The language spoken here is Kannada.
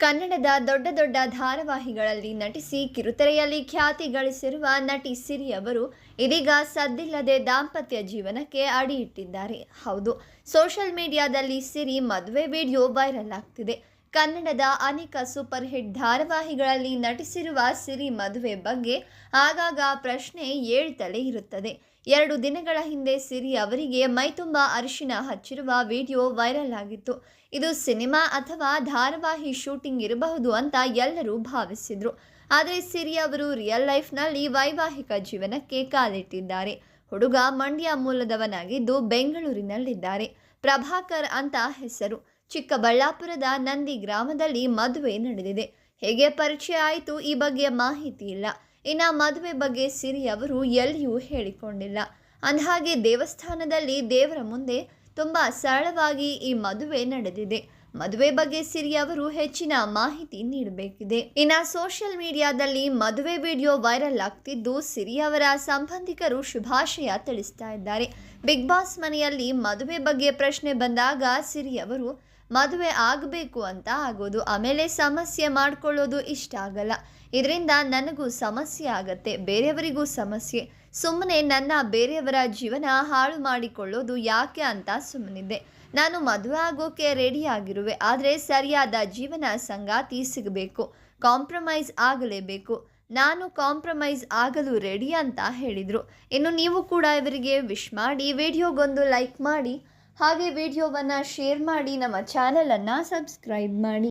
ಕನ್ನಡದ ದೊಡ್ಡ ದೊಡ್ಡ ಧಾರಾವಾಹಿಗಳಲ್ಲಿ ನಟಿಸಿ ಕಿರುತೆರೆಯಲ್ಲಿ ಖ್ಯಾತಿ ಗಳಿಸಿರುವ ನಟಿ ಸಿರಿ ಅವರು ಇದೀಗ ಸದ್ದಿಲ್ಲದೆ ದಾಂಪತ್ಯ ಜೀವನಕ್ಕೆ ಅಡಿಯಿಟ್ಟಿದ್ದಾರೆ. ಹೌದು, ಸೋಷಿಯಲ್ ಮೀಡಿಯಾದಲ್ಲಿ ಸಿರಿ ಮದುವೆ ವಿಡಿಯೋ ವೈರಲ್ ಆಗ್ತಿದೆ. ಕನ್ನಡದ ಅನೇಕ ಸೂಪರ್ ಹಿಟ್ ಧಾರಾವಾಹಿಗಳಲ್ಲಿ ನಟಿಸಿರುವ ಸಿರಿ ಮದುವೆ ಬಗ್ಗೆ ಆಗಾಗ ಪ್ರಶ್ನೆ ಏಳ್ತಲೇ ಇರುತ್ತದೆ. ಎರಡು ದಿನಗಳ ಹಿಂದೆ ಸಿರಿ ಅವರಿಗೆ ಮೈತುಂಬ ಅರಿಶಿನ ಹಚ್ಚಿರುವ ವಿಡಿಯೋ ವೈರಲ್ ಆಗಿತ್ತು. ಇದು ಸಿನಿಮಾ ಅಥವಾ ಧಾರಾವಾಹಿ ಶೂಟಿಂಗ್ ಇರಬಹುದು ಅಂತ ಎಲ್ಲರೂ ಭಾವಿಸಿದ್ರು. ಆದರೆ ಸಿರಿ ಅವರು ರಿಯಲ್ ಲೈಫ್ನಲ್ಲಿ ವೈವಾಹಿಕ ಜೀವನಕ್ಕೆ ಕಾಲಿಟ್ಟಿದ್ದಾರೆ. ಹುಡುಗ ಮಂಡ್ಯ ಮೂಲದವನಾಗಿದ್ದು ಬೆಂಗಳೂರಿನಲ್ಲಿದ್ದಾರೆ. ಪ್ರಭಾಕರ್ ಅಂತ ಹೆಸರು. ಚಿಕ್ಕಬಳ್ಳಾಪುರದ ನಂದಿ ಗ್ರಾಮದಲ್ಲಿ ಮದುವೆ ನಡೆದಿದೆ. ಹೇಗೆ ಪರಿಚಯ ಆಯಿತು ಈ ಬಗ್ಗೆ ಮಾಹಿತಿ ಇಲ್ಲ. ಇನ್ನು ಮದುವೆ ಬಗ್ಗೆ ಸಿರಿ ಅವರು ಎಲ್ಲಿಯೂ ಹೇಳಿಕೊಂಡಿಲ್ಲ. ಅಂದಹಾಗೆ ದೇವಸ್ಥಾನದಲ್ಲಿ ದೇವರ ಮುಂದೆ ತುಂಬ ಸರಳವಾಗಿ ಈ ಮದುವೆ ನಡೆದಿದೆ. ಮದುವೆ ಬಗ್ಗೆ ಸಿರಿ ಅವರು ಹೆಚ್ಚಿನ ಮಾಹಿತಿ ನೀಡಬೇಕಿದೆ. ಇನ್ನು ಸೋಷಿಯಲ್ ಮೀಡಿಯಾದಲ್ಲಿ ಮದುವೆ ವಿಡಿಯೋ ವೈರಲ್ ಆಗ್ತಿದ್ದು ಸಿರಿ ಅವರ ಸಂಬಂಧಿಕರು ಶುಭಾಶಯ ತಿಳಿಸ್ತಾ ಇದ್ದಾರೆ. ಬಿಗ್ ಬಾಸ್ ಮನೆಯಲ್ಲಿ ಮದುವೆ ಬಗ್ಗೆ ಪ್ರಶ್ನೆ ಬಂದಾಗ ಸಿರಿ ಅವರು ಮದುವೆ ಆಗಬೇಕು ಅಂತ ಆಗೋದು, ಆಮೇಲೆ ಸಮಸ್ಯೆ ಮಾಡ್ಕೊಳ್ಳೋದು ಇಷ್ಟ ಆಗಲ್ಲ. ಇದರಿಂದ ನನಗೂ ಸಮಸ್ಯೆ ಆಗತ್ತೆ, ಬೇರೆಯವರಿಗೂ ಸಮಸ್ಯೆ. ಸುಮ್ಮನೆ ನನ್ನ ಬೇರೆಯವರ ಜೀವನ ಹಾಳು ಮಾಡಿಕೊಳ್ಳೋದು ಯಾಕೆ ಅಂತ ಸುಮ್ಮನಿದ್ದೆ ನಾನು ಮದುವೆ ಆಗೋಕೆ ರೆಡಿ ಆಗಿರುವೆ, ಆದರೆ ಸರಿಯಾದ ಜೀವನ ಸಂಗಾತಿ ಸಿಗಬೇಕು ಕಾಂಪ್ರಮೈಸ್ ಆಗಲೇಬೇಕು. ನಾನು ಕಾಂಪ್ರಮೈಸ್ ಆಗಲು ರೆಡಿ ಅಂತ ಹೇಳಿದರು. ಇನ್ನು ನೀವು ಕೂಡ ಇವರಿಗೆ ವಿಶ್ ಮಾಡಿ ವಿಡಿಯೋಗೊಂದು ಲೈಕ್ ಮಾಡಿ. ಹಾಗೆ ವಿಡಿಯೋವನ್ನು ಶೇರ್ ಮಾಡಿ ನಮ್ಮ ಚಾನಲನ್ನು ಸಬ್ಸ್ಕ್ರೈಬ್ ಮಾಡಿ.